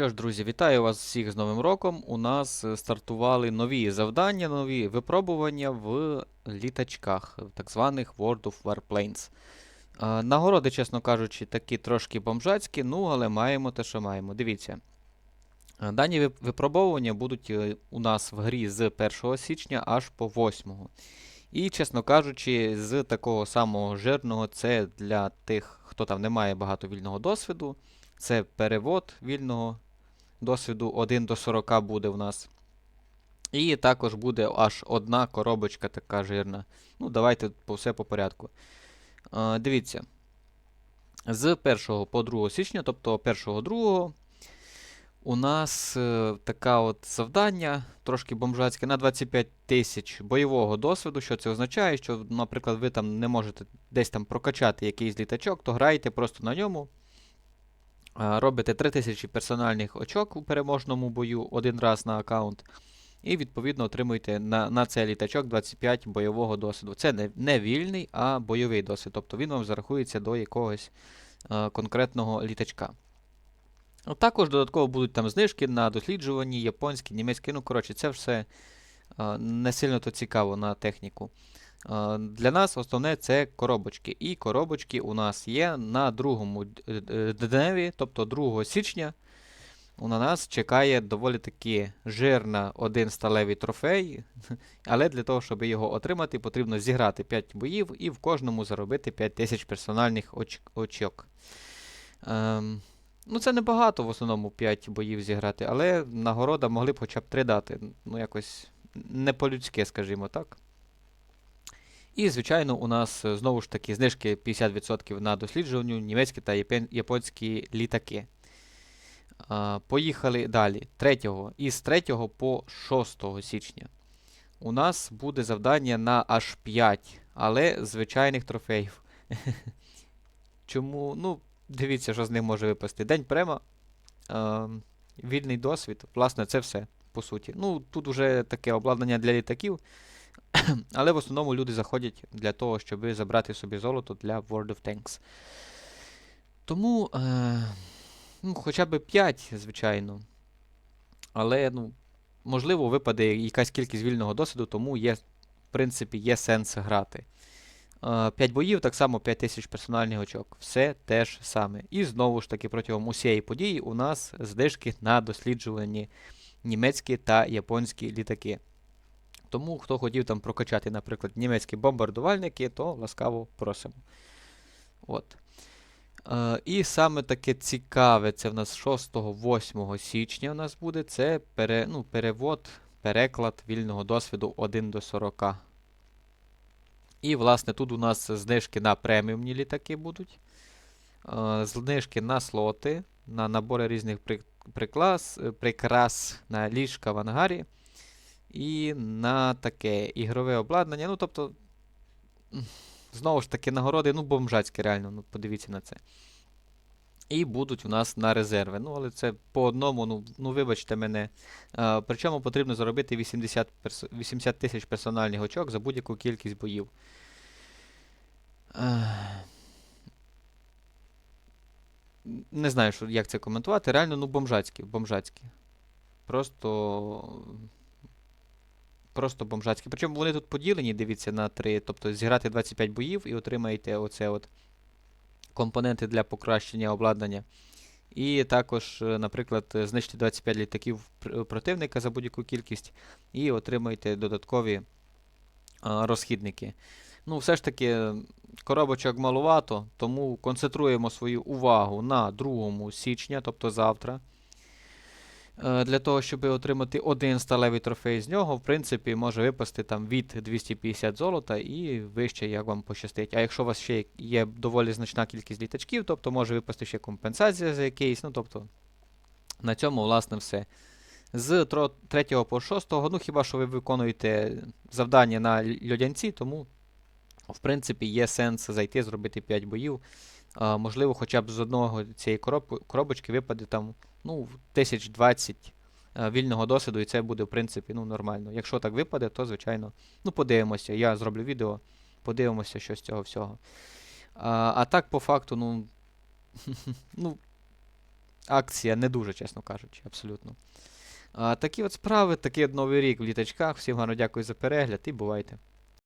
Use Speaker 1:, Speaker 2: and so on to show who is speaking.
Speaker 1: Що ж, друзі, вітаю вас всіх з Новим роком. У нас е, стартували нові завдання, нові випробування в літачках, так званих World of Warplanes. Е, Нагороди, чесно кажучи, такі трошки бомжацькі, ну але маємо те, що маємо. Дивіться. Е, Дані випробовування будуть у нас в грі з 1 січня аж по 8. І, чесно кажучи, з такого самого жирного це для тих, хто там не має багато вільного досвіду. Це перевод вільного досвіду 1 до 40 буде в нас. І також буде аж одна коробочка така жирна. Ну, давайте все по порядку. Е, дивіться. З 1 по 2 січня, тобто 1-2, у нас е, таке от завдання, трошки бомжацьке, на 25 тисяч бойового досвіду. Що це означає? Що, наприклад, ви там не можете десь там прокачати якийсь літачок, то граєте просто на ньому. Робите 3000 персональних очок у переможному бою один раз на аккаунт. І відповідно отримуєте на, на цей літачок 25 бойового досвіду. Це не, не вільний, а бойовий досвід. Тобто він вам зарахується до якогось е, конкретного літачка. Також додатково будуть там знижки на досліджувані, японські, німецькі. Ну, коротше, це все е, не сильно то цікаво на техніку. Е, Для нас основне це коробочки. І коробочки у нас є на другому д- д- дневі, тобто 2 січня. На нас чекає доволі таки жирна один сталевий трофей. Але для того, щоб його отримати, потрібно зіграти 5 боїв і в кожному заробити 5000 персональних оч- очок. Ем, ну, це небагато в основному 5 боїв зіграти, але нагорода могли б хоча б 3 дати. Ну, якось не по-людськи, скажімо так. І, звичайно, у нас е, знову ж таки знижки 50% на досліджуванню німецькі та японські літаки. Поїхали далі. 3. Із 3 по 6 січня. У нас буде завдання на аж 5, але звичайних трофеїв. Чому? Ну, дивіться, що з ним може випасти. День према, вільний досвід. Власне, це все, по суті. Ну, тут вже таке обладнання для літаків. Але в основному люди заходять для того, щоб забрати собі золото для World of Tanks. Тому, е, ну, хоча б 5, звичайно. Але, ну, можливо, випаде якась кількість вільного досвіду, тому є, в принципі, є сенс грати. 5 боїв, так само 5 тисяч персональних очок. Все те ж саме. І знову ж таки, протягом усієї події у нас знижки на досліджувані німецькі та японські літаки. Тому, хто хотів там прокачати, наприклад, німецькі бомбардувальники, то ласкаво просимо. От. Е, і саме таке цікаве, це в нас 6-8 січня у нас буде, це пере, ну, перевод, переклад вільного досвіду 1 до 40. І, власне, тут у нас знижки на преміумні літаки будуть. Е, знижки на слоти, на набори різних при, приклас, прикрас на ліжка в ангарі. І на таке ігрове обладнання. Ну, тобто, знову ж таки, нагороди, ну, бомжацькі, реально, ну, подивіться на це. І будуть у нас на резерви. Ну, але це по одному, ну, ну вибачте мене. А, причому потрібно заробити 80 перс- 80 тисяч персональних очок за будь-яку кількість боїв. Н- Не знаю, як це коментувати. Реально, ну, бомжацькі, бомжацькі. Просто. Просто бомжацькі. Причому вони тут поділені, дивіться, на три. Тобто зіграти 25 боїв і отримаєте оце от компоненти для покращення обладнання. І також, е, наприклад, е, знищити 25 літаків противника за будь-яку кількість, і отримаєте додаткові розхідники. Ну, все ж таки, е, коробочок малувато, тому концентруємо свою увагу на 2 січня, тобто завтра. Е, Для того, щоб отримати один сталевий трофей з нього, в принципі, може випасти там від 250 золота і вище, як вам пощастить. А якщо у вас ще є доволі значна кількість літачків, тобто може випасти ще компенсація за якийсь. Ну, тобто, на цьому, власне, все. З 3 по 6, ну хіба що ви виконуєте завдання на льодянці, тому, в принципі, є сенс зайти, зробити 5 боїв. Можливо, хоча б з одного цієї короб- коробочки випаде там ну, 1020 е, вільного досвіду, і це буде, в принципі, ну, нормально. Якщо так випаде, то, звичайно, ну, подивимося. Я зроблю відео, подивимося, що з цього всього. А, а так, по факту, ну, ну, акція не дуже, чесно кажучи, абсолютно. А, такі от справи, такий от новий рік в літачках. Всім гарно дякую за перегляд і бувайте.